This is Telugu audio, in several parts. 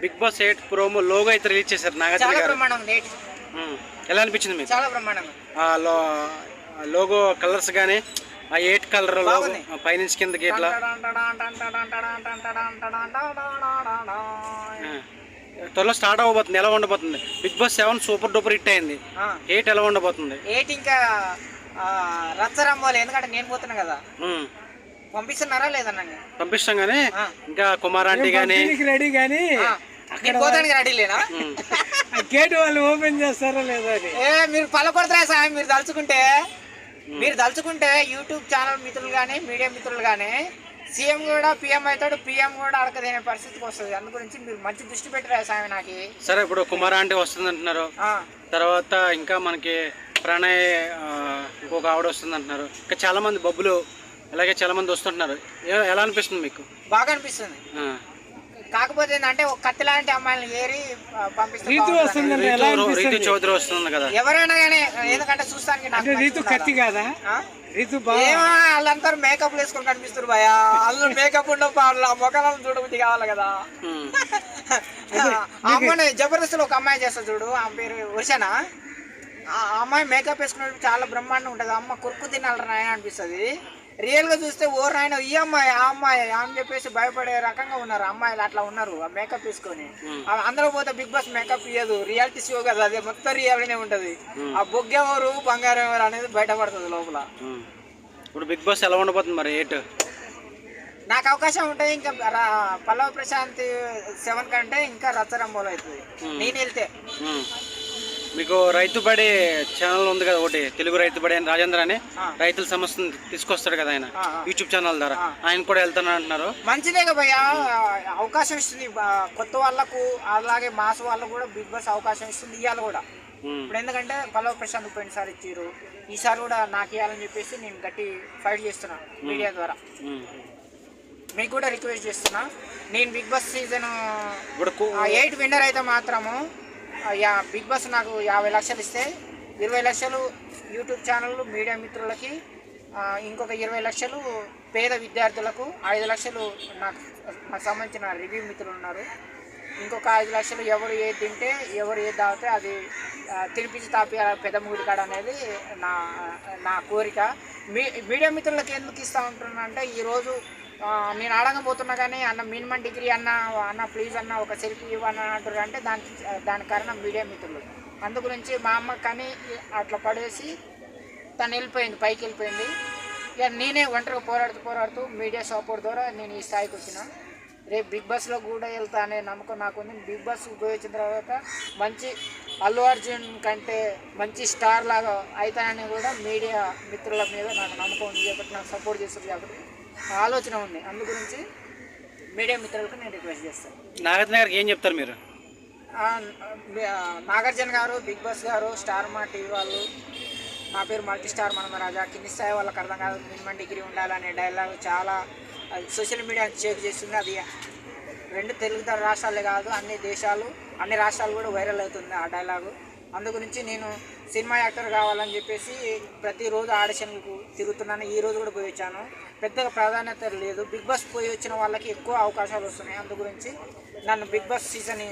Bigg Boss eight promo logo అయితే రిలీజ్ చేశారు నాగార్జున చాలా గారు బ్రహ్మాండం లేట్ ఉమ్. ఎలా అనిపించింది మీకు చాలా బ్రహ్మాండంగా ఆ లో ఆ లోగో కలర్స్ కానీ ఆ ఎయిట్ కలర్ లోగో బాగుంది. ఆ పైనుంచి కిందకి ఇట్లా ఆ. త్వరలో స్టార్ట్ అవ్వబోతుంది ఎలా ఉండబోతుంది Bigg Boss seven super duper hit అయింది ఆ, ఎయిట్ ఎలా ఉండబోతుంది ఏటి ఇంకా ఆ, రచ్చరంబోలు ఎందుకంటే నేను పోతున్నా కదా ఉమ్. పంపిస్తున్నారా లేదా నన్ను పంపిస్తాం కానీ ఆ. ఇంకా కుమార్ ఆంటీ కానీ రెడీ కానీ గేట్ వాళ్ళు ఓపెన్ చేస్తారా లేదా అని. ఏ మీరు పలకొడతారా సాయం మీరు తలుచుకుంటే? మీరు తలుచుకుంటే యూట్యూబ్ ఛానల్ మిత్రులు కానీ మీడియా మిత్రులు కానీ సీఎం కూడా పిఎం అవుతాడు పిఎం కూడా అడకదేనే పరిస్థితికి వస్తుంది. అందు గురించి మీరు మంచి దృష్టి పెట్టరా సాయం నాకు? సరే ఇప్పుడు కుమార్ ఆంటీ వస్తుంది అంటున్నారు ఆ, తర్వాత ఇంకా మనకి ప్రణయ్ ఇంకొక ఆవిడ వస్తుంది అంటున్నారు ఇంకా చాలా మంది బొబ్బులు అలాగే చాలా మంది వస్తుంటున్నారు ఎలా అనిపిస్తుంది మీకు? బాగా అనిపిస్తుంది. కాకపోతే ఏంటంటే ఒక కత్తి లాంటి అమ్మాయిని ఏరి రీతు. వస్తుందంటే ఎలా రీతు రీతు అనిపిస్తుంది చౌదరి వస్తుంది కదా. ఎవరైనా కానీ ఎందుకంటే చూస్తానికి నాకు రీతు కత్తి కాదా. ఆ? రీతు బాగా ఏమో వాళ్ళందరూ మేకప్ వేసుకొని కనిపిస్తారు భయ వాళ్ళు మేకప్ ఉన్న మొక్కలను చూడబుద్ధి కావాలి కదా. ఉమ్. ఆ అమ్మాయిని జబర్దస్త్లో ఒక అమ్మాయి చేస్తుంది చూడు. ఆమె పేరు వర్షన ఆ అమ్మాయి మేకప్ వేసుకున్నప్పుడు చాలా బ్రహ్మాండం ఉంటుంది. అమ్మ కొరుకు తినాలి నాయన అనిపిస్తుంది. రియల్గా చూస్తే ఓ నాయన ఈ అమ్మాయి ఆ అమ్మాయి అని చెప్పేసి భయపడే రకంగా ఉన్నారు. అమ్మాయిలు అట్లా ఉన్నారు ఆ మేకప్ వేసుకొని ఆ అందరూ పోతే బిగ్ బాస్ మేకప్ ఇయ్యదు. రియాలిటీ షో కదా అది మొత్తం రియల్గానే ఉంటది. ఆ బొగ్గెవరు బంగారం ఎవరు అనేది బయటపడుతుంది లోపల. ఇప్పుడు బిగ్ బాస్ ఎలా ఉండబోతుంది మరి ఎయిట్ నాకు అవకాశం ఉంటే ఇంకా పల్లవ ప్రశాంత్ సెవెన్ కంటే ఇంకా రచ్చరంబోలు అవుతుంది. నేను వెళ్తే. మీకు రైతు బడి ఛానల్ ఉంది కదా ఒకటి తెలుగు రైతు బడి అని రాజేంద్ర అని. రైతుల సమస్యను తీసుకొస్తాడు కదా ఆయన. యూట్యూబ్ ఛానల్ ద్వారా. ఆయన కూడా వెళ్తాను అంటున్నారు. మంచిదే కదా భయ్య. అవకాశం ఇస్తుంది. కొత్త వాళ్ళకు అలాగే మాస్ వాళ్ళకు కూడా బిగ్ బాస్ అవకాశం ఇస్తుంది ఇవాళ కూడా. ఇప్పుడు ఎందుకంటే పల్లవ ప్రశాంత్ పోయినసారి ఇచ్చారు. ఈసారి కూడా నాకు ఇవ్వాలని చెప్పేసి నేను గట్టి ఫైట్ చేస్తున్నా మీడియా ద్వారా. మీకు కూడా రిక్వెస్ట్ చేస్తున్నా. నేను Bigg Boss season eight winner అయితే మాత్రము యా బిగ్ బాస్ నాకు యాభై లక్షలు ఇస్తే ఇరవై లక్షలు యూట్యూబ్ ఛానళ్ళు మీడియా మిత్రులకి ఇంకొక ఇరవై లక్షలు పేద విద్యార్థులకు ఐదు లక్షలు నాకు నాకు సంబంధించిన రివ్యూ మిత్రులు ఉన్నారు. ఇంకొక ఐదు లక్షలు ఎవరు ఏది తింటే ఎవరు ఏది తాగితే అది తినిపించి తాపి పెద్ద ముగుడు కాడ అనేది నా నా కోరిక. మీ మీడియా మిత్రులకు ఎందుకు ఇస్తా ఉంటున్నా అంటే ఈరోజు నేను అడగబోతున్నా కానీ అన్న మినిమం డిగ్రీ అన్న అన్న ప్లీజ్ అన్న ఒక సెల్ఫీ ఇవ్వన్న అంటారు అంటే దానికి దాని కారణం మీడియా మిత్రులు. అందు గురించి మా అమ్మ కానీ అట్లా పడేసి తను వెళ్ళిపోయింది పైకి వెళ్ళిపోయింది. ఇక నేనే ఒంటరిగా పోరాడుతూ పోరాడుతూ మీడియా సపోర్ట్ ద్వారా నేను ఈ స్థాయికి వచ్చిన. రేపు బిగ్ బాస్లో కూడా వెళ్తా అనే నమ్మకం నాకు ఉంది బిగ్ బాస్ పోయి తర్వాత మంచి అల్లు అర్జున్ కంటే మంచి స్టార్ లాగా అవుతానని కూడా మీడియా మిత్రుల మీద నాకు నమ్మకం ఉంది. కాబట్టి నాకు సపోర్ట్ చేస్తుంది కాబట్టి ఆలోచన ఉంది. అందు గురించి మీడియా మిత్రులకు నేను రిక్వెస్ట్ చేస్తాను. నాగార్జున గారికి ఏం చెప్తారు మీరు? నాగార్జున గారు బిగ్ బాస్ గారు స్టార్ మా టీవీ వాళ్ళు నా పేరు మల్టీ స్టార్ మనమరాజా కింది స్థాయి వాళ్ళకి అర్థం కాదు మినిమం డిగ్రీ ఉండాలనే డైలాగ్ చాలా సోషల్ మీడియా చేక్ చేస్తుంది. అది రెండు తెలుగు రాష్ట్రాలే కాదు అన్ని దేశాలు అన్ని రాష్ట్రాలు కూడా వైరల్ అవుతుంది ఆ డైలాగు. అందు గురించి నేను సినిమా యాక్టర్ కావాలని చెప్పేసి ప్రతిరోజు ఆడిషన్లకు తిరుగుతున్నాను. ఈ రోజు కూడా పోయి వచ్చాను. పెద్దగా ప్రాధాన్యత లేదు. బిగ్ బాస్ పోయి వచ్చిన వాళ్ళకి ఎక్కువ అవకాశాలు వస్తున్నాయి. అందు గురించి నన్ను బిగ్ బాస్ సీజన్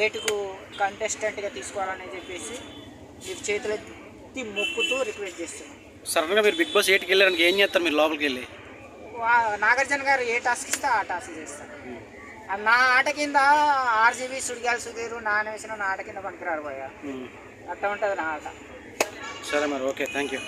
ఎయిట్కు కంటెస్టెంట్గా తీసుకోవాలని చెప్పేసి మీకు చేతులు ఎత్తి మొక్కుతూ రిక్వెస్ట్ చేస్తున్నాను. సడన్గా మీరు బిగ్ బాస్ ఎయిట్కి వెళ్ళడానికి ఏం చేస్తారు మీరు లోపలికి వెళ్ళి? నాగార్జున గారు ఏ టాస్క్ ఇస్తే ఆ టాస్క్ చేస్తాను ఆ నా ఆట కింద ఆర్జీబీ సుడిగాలి సుధీరు నాన్న వేసిన నా ఆట కింద పనికిరారు పోయా. అట్లా ఉంటుంది నా ఆట. సరే మరి ఓకే థ్యాంక్ యూ